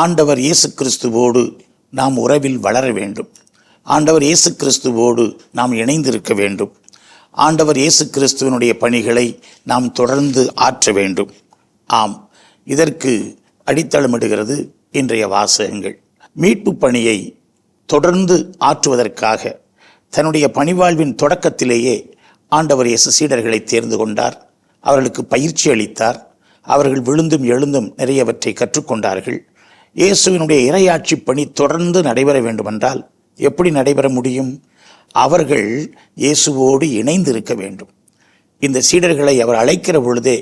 ஆண்டவர் இயேசு கிறிஸ்துவோடு நாம் உறவில் வளர வேண்டும். ஆண்டவர் இயேசு கிறிஸ்துவோடு நாம் இணைந்திருக்க வேண்டும். ஆண்டவர் இயேசு கிறிஸ்துவனுடைய பணிகளை நாம் தொடர்ந்து ஆற்ற வேண்டும். ஆம் இதற்கு அடித்தளமிடுகிறது இன்றைய வாசகங்கள். மீட்பு பணியை தொடர்ந்து ஆற்றுவதற்காக தன்னுடைய பணிவாழ்வின் தொடக்கத்திலேயே ஆண்டவர் இயேசு சீடர்களை தேர்ந்து கொண்டார். அவர்களுக்கு பயிற்சி அளித்தார். அவர்கள் விழுந்தும் எழுந்தும் நிறையவற்றை கற்றுக்கொண்டார்கள். இயேசுவினுடைய இறையாட்சி பணி தொடர்ந்து நடைபெற வேண்டுமென்றால் எப்படி நடைபெற முடியும்? அவர்கள் இயேசுவோடு இணைந்து இருக்க வேண்டும். இந்த சீடர்களை அவர் அழைக்கிற பொழுதே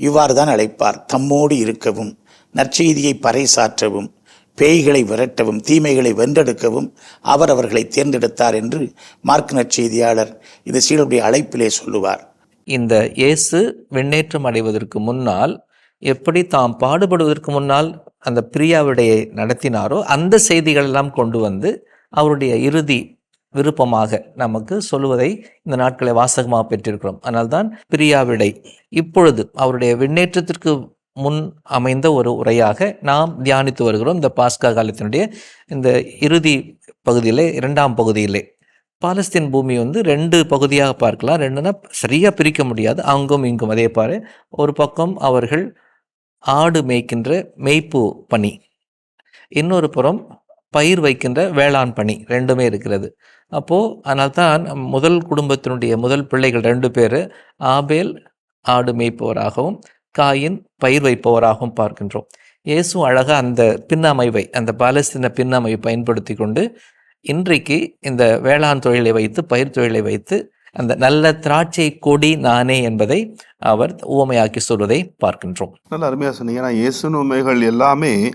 இவ்வாறு தான் அழைப்பார். தம்மோடு இருக்கவும் நற்செய்தியை பறைசாற்றவும் பேய்களை விரட்டவும் தீமைகளை வென்றெடுக்கவும் அவர் அவர்களை தேர்ந்தெடுத்தார் என்று மார்க் நற்செய்தியாளர் இந்த சீடருடைய அழைப்பிலே சொல்லுவார். இந்த இயேசு விண்ணேற்றம் அடைவதற்கு முன்னால் எப்படி தாம் பாடுபடுவதற்கு முன்னால் அந்த பிரியாவிடையை நடத்தினாரோ அந்த செய்திகள் எல்லாம் கொண்டு வந்து அவருடைய இறுதி விருப்பமாக நமக்கு சொல்லுவதை இந்த நாட்களை வாசகமாக பெற்றிருக்கிறோம். அதனால்தான் பிரியாவிடை இப்பொழுது அவருடைய விண்ணேற்றத்திற்கு முன் அமைந்த ஒரு உரையாக நாம் தியானித்து வருகிறோம். இந்த பாஸ்கா காலத்தினுடைய இந்த இறுதி பகுதியிலே இரண்டாம் பகுதியிலே. பாலஸ்தீன் பூமி வந்து ரெண்டு பகுதியாக பார்க்கலாம். ரெண்டுன்னா சரியாக பிரிக்க முடியாது. அங்கும் இங்கும். அதே பாரு ஒரு பக்கம் அவர்கள் ஆடு மேய்க்கின்ற மேய்ப்பு பணி. இன்னொரு புறம் பயிர் வைக்கின்ற வேளாண் பணி ரெண்டுமே இருக்கிறது. அப்போது அதனால்தான் முதல் குடும்பத்தினுடைய முதல் பிள்ளைகள் ரெண்டு பேர் ஆபேல் ஆடு மேய்ப்பவராகவும் காயின் பயிர் வைப்பவராகவும் பார்க்கின்றோம். இயேசு அழகாக அந்த பின்னமைவை அந்த பாலஸ்தீன பின்னமைவை பயன்படுத்தி கொண்டு இன்றைக்கு இந்த வேளாண் தொழிலை வைத்து பயிர் தொழிலை வைத்து அந்த நல்ல திராட்சை கொடி நானே என்பதை அவர் உவமையாக்கி சொல்வதை பார்க்கின்றோம். நல்ல அருமையாக சொன்னீங்க. ஏன்னா இயேசுவின் எல்லாமே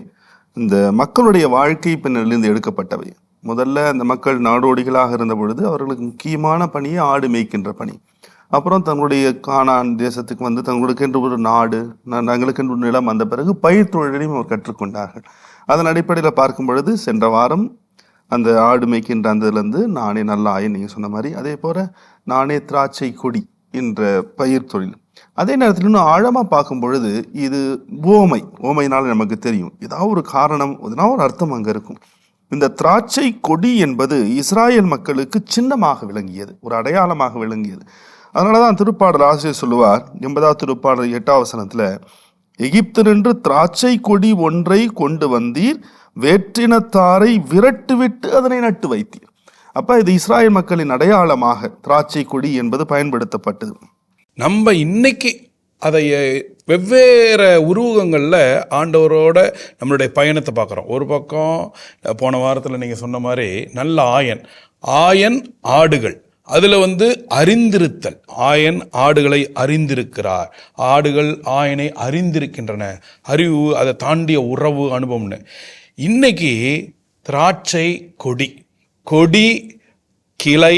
இந்த மக்களுடைய வாழ்க்கை பின்னணிலிருந்து எடுக்கப்பட்டவை. முதல்ல அந்த மக்கள் நாடோடிகளாக இருந்த பொழுது அவர்களுக்கு முக்கியமான பணியை ஆடு மேய்க்கின்ற பணி. அப்புறம் தங்களுடைய காணான் தேசத்துக்கு வந்து தங்களுக்கென்று ஒரு நாடு ந- தங்களுக்கென்று ஒரு நிலம் வந்த பிறகு பயிர் தொழிலையும் அவர் கற்றுக்கொண்டார்கள். அதன் அடிப்படையில் பார்க்கும் பொழுது சென்ற வாரம் அந்த ஆடு மேய்க்கின்ற அந்த இதுலேருந்து நானே நல்லா நீங்கள் சொன்ன மாதிரி அதே போல் நானே திராட்சை கொடி என்ற பயிர் தொழில். அதே நேரத்தில் இன்னும் ஆழமாக பார்க்கும் பொழுது இது ஓமை ஓமைனால நமக்கு தெரியும். ஏதாவது ஒரு காரணம் எதனா ஒரு அர்த்தம் அங்கே இருக்கும். இந்த திராட்சை கொடி என்பது இஸ்ராயேல் மக்களுக்கு சின்னமாக விளங்கியது ஒரு அடையாளமாக விளங்கியது. அதனால தான் திருப்பாடல் ஆசிரியர் சொல்லுவார் எண்பதாவது திருப்பாடல் எட்டாவசனத்தில் எகிப்தினின்று திராட்சை கொடி ஒன்றை கொண்டு வந்தீர் வேற்றினத்தாரை விரட்டுவிட்டு அதனை நட்டு வைத்தீர். அப்ப இது இஸ்ராயல் மக்களின் அடையாளமாக திராட்சை கொடி என்பது பயன்படுத்தப்பட்டது. நம்ம இன்னைக்கு அதை வெவ்வேறு உருவகங்களில் ஆண்டவரோட நம்மளுடைய பயணத்தை பார்க்குறோம். ஒரு பக்கம் போன வாரத்தில் நீங்கள் சொன்ன மாதிரி நல்ல ஆயன். ஆயன் ஆடுகள். அதில் வந்து அறிந்திருத்தல். ஆயன் ஆடுகளை அறிந்திருக்கிறார். ஆடுகள் ஆயனை அறிந்திருக்கின்றன. அறிவு அதை தாண்டிய உறவு அனுபவம்னு. இன்னைக்கு திராட்சை கொடி கொடி கிளை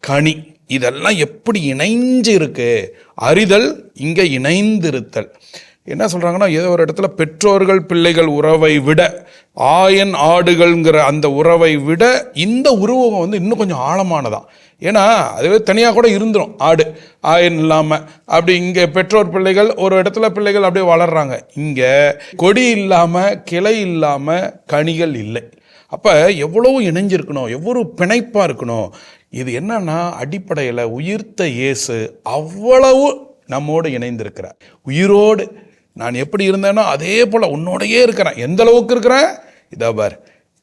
கனி இதெல்லாம் எப்படி இணைஞ்சு இருக்கு அறிதல் இங்கே இணைந்திருத்தல். என்ன சொல்கிறாங்கன்னா ஏதோ ஒரு இடத்துல பெற்றோர்கள் பிள்ளைகள் உறவை விட ஆயன் ஆடுகள்ங்கிற அந்த உறவை விட இந்த உருவகம் வந்து இன்னும் கொஞ்சம் ஆழமானதான் ஏன்னா அதுவே தனியாக கூட இருந்துடும் ஆடு ஆயன் இல்லாமல் அப்படி இங்கே பெற்றோர் பிள்ளைகள் ஒரு இடத்துல பிள்ளைகள் அப்படியே வளர்கிறாங்க இங்கே கொடி இல்லாமல் கிளை இல்லாமல் கனிகள் இல்லை. அப்போ எவ்வளவு இணைஞ்சிருக்கணும் எவ்வளவு பிணைப்பாக இருக்கணும்? இது என்னன்னா அடிப்படையில் உயிர்த்த இயேசு அவ்வளவு நம்மோடு இணைந்திருக்கிறார். உயிரோடு நான் எப்படி இருந்தேனோ அதே போல் உன்னோடையே இருக்கிறேன். எந்த அளவுக்கு இருக்கிறேன்? இதோ பார்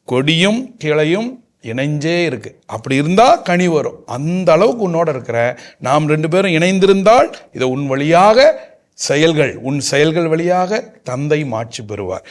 கொடியும் கிளையும் இணைஞ்சே இருக்கு. அப்படி இருந்தால் கனி வரும். அந்த அளவுக்கு உன்னோட இருக்கிறேன் நாம் ரெண்டு பேரும் இணைந்திருந்தால் இதை உன் வழியாக செயல்கள் உன் செயல்கள் வழியாக தந்தை மாட்சி பெறுவார்.